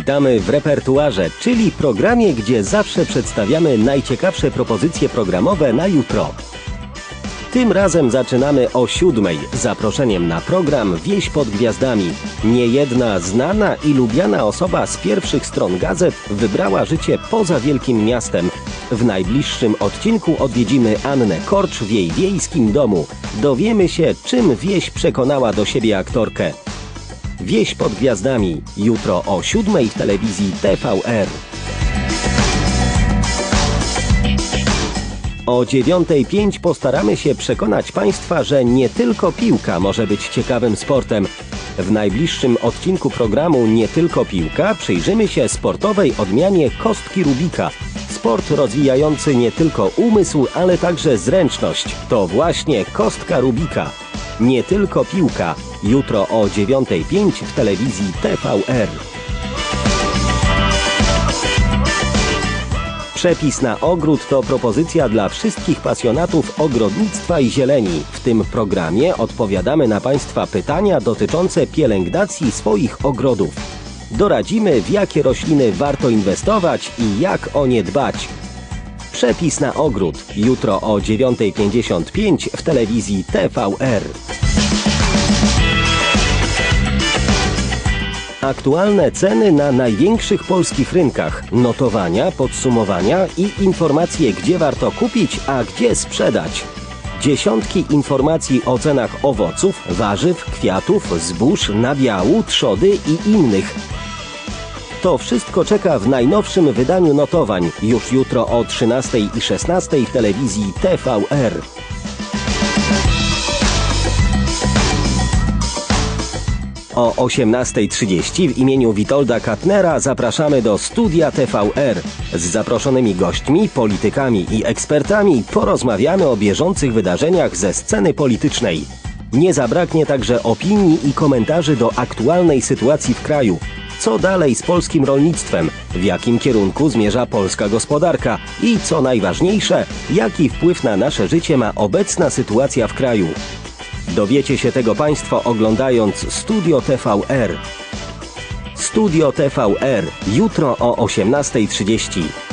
Witamy w repertuarze, czyli programie, gdzie zawsze przedstawiamy najciekawsze propozycje programowe na jutro. Tym razem zaczynamy o siódmej zaproszeniem na program Wieś pod Gwiazdami. Niejedna znana i lubiana osoba z pierwszych stron gazet wybrała życie poza wielkim miastem. W najbliższym odcinku odwiedzimy Annę Korcz w jej wiejskim domu. Dowiemy się, czym wieś przekonała do siebie aktorkę. Wieś pod Gwiazdami. Jutro o siódmej w telewizji TVR. O 9.05 postaramy się przekonać Państwa, że nie tylko piłka może być ciekawym sportem. W najbliższym odcinku programu Nie tylko piłka przyjrzymy się sportowej odmianie kostki Rubika. Sport rozwijający nie tylko umysł, ale także zręczność. To właśnie kostka Rubika. Nie tylko piłka. Jutro o 9.05 w telewizji TVR. Przepis na ogród to propozycja dla wszystkich pasjonatów ogrodnictwa i zieleni. W tym programie odpowiadamy na Państwa pytania dotyczące pielęgnacji swoich ogrodów. Doradzimy, w jakie rośliny warto inwestować i jak o nie dbać. Przepis na ogród jutro o 9.55 w telewizji TVR. Aktualne ceny na największych polskich rynkach, notowania, podsumowania i informacje, gdzie warto kupić, a gdzie sprzedać. Dziesiątki informacji o cenach owoców, warzyw, kwiatów, zbóż, nabiału, trzody i innych. To wszystko czeka w najnowszym wydaniu notowań, już jutro o 13 i 16 w telewizji TVR. O 18.30 w imieniu Witolda Katnera zapraszamy do studia TVR. Z zaproszonymi gośćmi, politykami i ekspertami porozmawiamy o bieżących wydarzeniach ze sceny politycznej. Nie zabraknie także opinii i komentarzy do aktualnej sytuacji w kraju. Co dalej z polskim rolnictwem? W jakim kierunku zmierza polska gospodarka? I co najważniejsze, jaki wpływ na nasze życie ma obecna sytuacja w kraju? Dowiecie się tego Państwo oglądając Studio TVR. Studio TVR jutro o 18.30.